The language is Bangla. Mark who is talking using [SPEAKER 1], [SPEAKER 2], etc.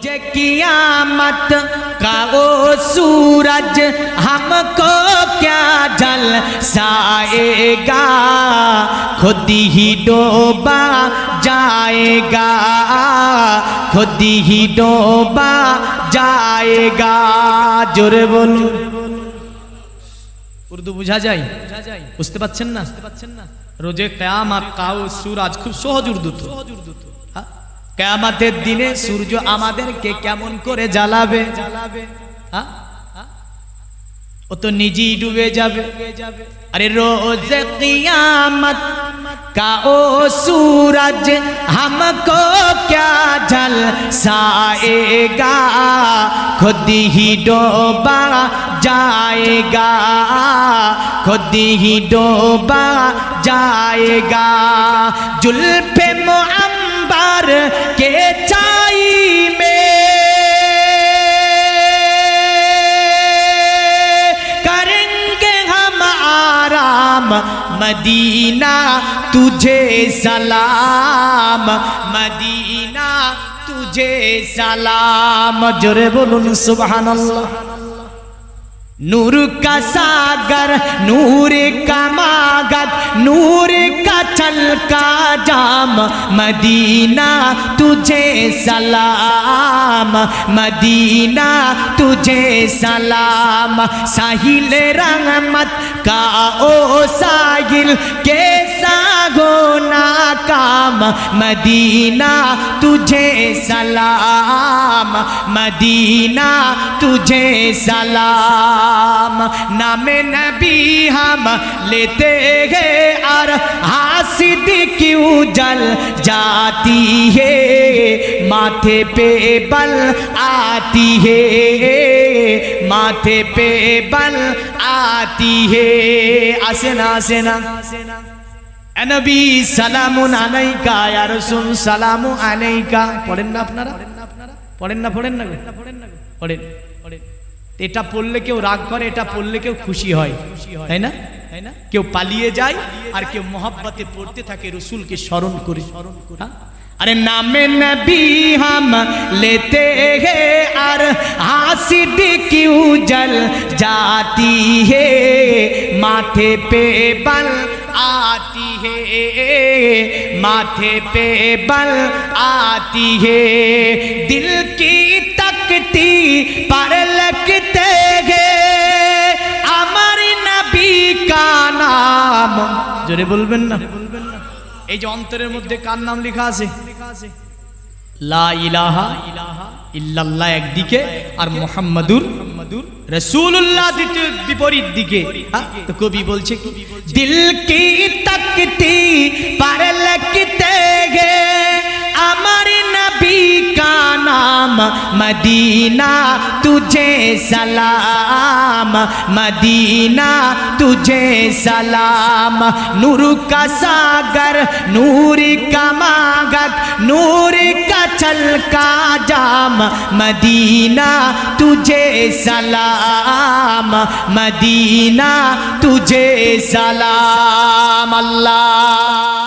[SPEAKER 1] जे कियामत का वो सूरज हमको क्या जल साएगा खुद ही डोबा जाएगा खुद ही डोबा जाएगा জোরে বলুন উর্দু বোঝা যায় বুঝতে পাচ্ছেন না বুঝতে পাচ্ছেন না রোজে কেয়ামাত কাউ সুরাজ খুব সহজ উর্দু তো হ্যাঁ? কেয়ামাতের দিনে সূর্য আমাদেরকে কেমন করে জ্বালাবে জ্বালাবে হ্যাঁ ও তো নিজেই ডুবে যাবে अरे रोज कियामत का ओ सूरज हमको क्या जल साएगा खुद ही डोबा जाएगा खुद ही डोबा जाएगा जुल्फे আর কে চাইবে? করেঙ্গে হম আরাম মদিনা তুঝে সালাম, মদিনা তুঝে সালাম। জোরে বলুন, সুবহানাল্লাহ। নূর কা সাগর, নূর কা মাগদ, নূর नूर का छलका जाम मदीना तुझे सलाम मदीना तुझे सलाम साहिल रहमत का ओ साहिल कैसा गोना काम मदीना तुझे सलाम, मदीना तुझे सलाम। नाम नबी हम लेते हैं और हासिद क्यों जल जाती है, माथे पे बल आती है, माथे पे बल आती है। आसेना आसेना নবী সালামুন আলাইকা ইয়া রাসূল সালামু আলাইকা পড়েন না আপনারা পড়েন না পড়েন না পড়েন না পড়েন পড়েন এটা পড়লে কেউ রাগ করে এটা পড়লে কেউ খুশি হয় তাই না তাই না কেউ পালিয়ে যায় আর কেউ মোহাব্বতে পড়তে থাকে রসুলকে স্মরণ করে স্মরণ করে अरे नामे नबी हम लेते हैं और हासिद क्यों जल जाती है माथे पे बल आती है माथे पे बल आती है दिल की तकती पर लगते हैं अमर नबी का नाम জোরে বলবেন না বলবেন না এই যে অন্তরের মধ্যে কার নাম লেখা আছে লা ইলাহা ইল্লাল্লাহ একদিকে আর মোহাম্মদুর রসুল্লাহ বিপরীত দিকে। তো কবি বলছে দিল কি তকতি পার লকতে গে, আমার নবী কা নাম মদিনা তুঝে সালাম, মদিনা তুঝে সালাম, নূর কা সাগর, নূর কা মাগত, নূর नूर का छलका जाम मदीना तुझे सलाम मदीना तुझे सलाम अल्लाह